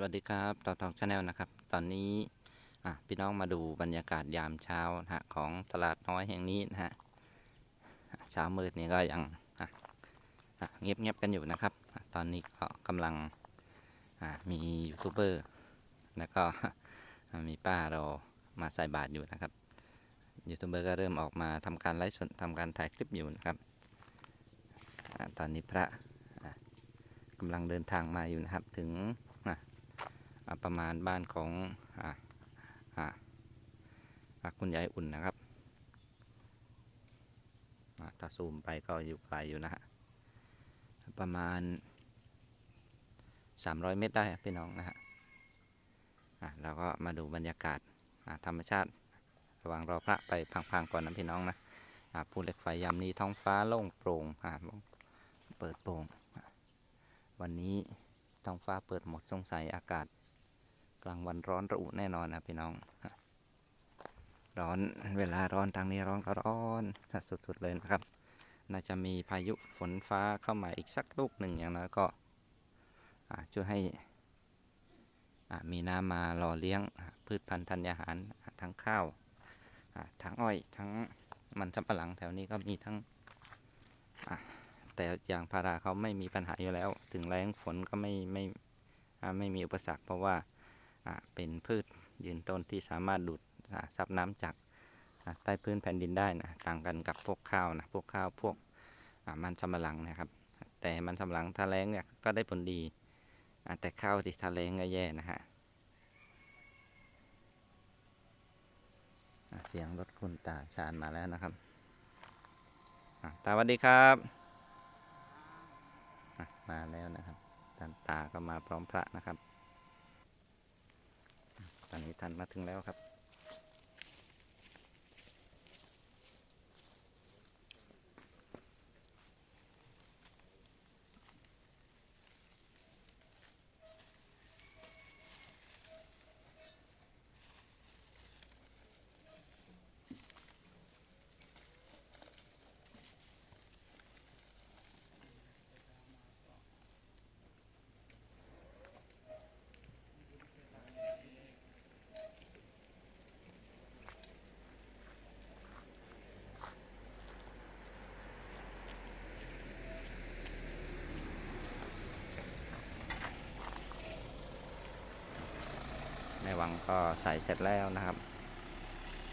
สวัสดีครับต่อทองชาแนลนะครับ ตอนนี้พี่น้องมาดูบรรยากาศยามเช้านะฮะของตลาดน้อยแห่งนี้นะฮะเช้ามืดนี่ก็ยังเงียบเงียบๆกันอยู่นะครับ ตอนนี้ก็กำลังมียูทูบเบอร์แล้วก็มีป้าเรอมาใส่บาตรอยู่นะครับยูทูบเบอร์ก็เริ่มออกมาทำการไลฟ์สดทำการถ่ายคลิปอยู่นะครับอตอนนี้พระกำลังเดินทางมาอยู่นะครับถึง ประมาณบ้านของออคุณยายอุ่นนะครับอ่าถ้าซูมไปก็อยู่ไกลอยู่นะฮะประมาณ 300 เมตรได้พี่น้องนะฮะเราก็มาดูบรรยากาศธรรมชาติระหว่างรอพระไปพังๆก่อนนะพี่น้องนะอ่าภูเหล็กไฟยามนี้ท้องฟ้าโล่งโปร่งเปิดโปร่งวันนี้ท้องฟ้าเปิดหมดสงสัยอากาศ กลางวันร้อนระอุแน่นอนนะพี่น้อง ร้อนเวลาร้อนทางนี้ร้อนก็ร้อนสุดๆเลยนะครับ น่าจะมีพายุฝนฟ้าเข้ามาอีกสักลูกหนึ่งอย่างน้อยก็ช่วยให้มีน้ำมาหล่อเลี้ยงพืชพันธุ์ธัญญาหารทั้งข้าวทั้งอ้อยทั้งมันสำปะหลังแถวนี้ก็มีทั้งแต่อย่างพาราเขาไม่มีปัญหาอยู่แล้ว ถึงแรงฝนก็ไม่ไม่ไม่มีอุปสรรคเพราะว่า เป็นพืชยืนต้นที่สามารถดูดซับน้ำจากใต้พื้นแผ่นดินได้นะต่างกันกับพวกข้าวนะพวกข้าวพวกมันสำปะหลังนะครับ แต่มันสำปะหลังถ้าแรงเนี่ยก็ได้ผลดีแต่ข้าวที่ถ้าแรงก็แย่นะฮะเสียงรถคุณตาชาญมาแล้วนะครับตาสวัสดีครับมาแล้วนะครับท่าตาก็มาพร้อมพระนะครับ ตอนนี้ท่านมาถึงแล้วครับ ม่วังก็ใส่เสร็จแล้วนะครับ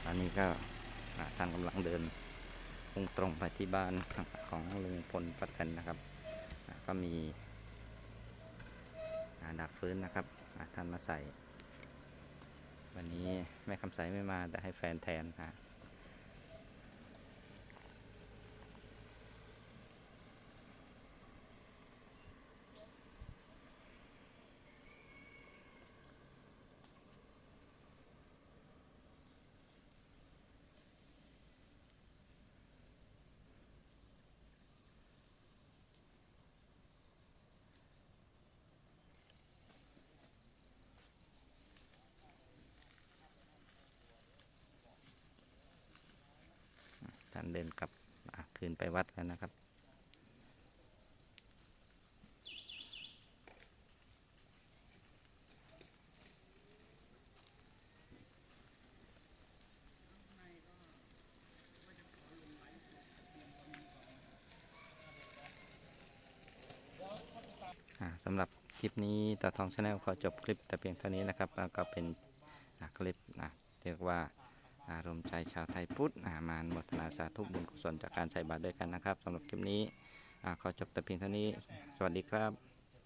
อันนี้ก็ท่านกำลังเดินมุ่งตรงไปที่บ้านของลุงพลป้าแตนนะครับ ก็มีอ่าดักฟื้นนะครับท่านมาใส่ วันนี้แม่คำใสไม่มาแต่ให้แฟนแทนนะ ท่านเดินกลับคืนไปวัดแล้วนะครับ สำหรับคลิปนี้ตาทองชาแนลขอจบคลิปแต่เพียงเท่านี้นะครับแล้วก็เป็นคลิปนะเรียกว่า อารมณ์ใจชาวไทยพุทธอามานมทนาสาธุบุญกุศลจากการใช้บาตรด้วยกันนะครับสำหรับคลิปนี้อขอจบแต่เพียงเท่านี้ สวัสดีครับ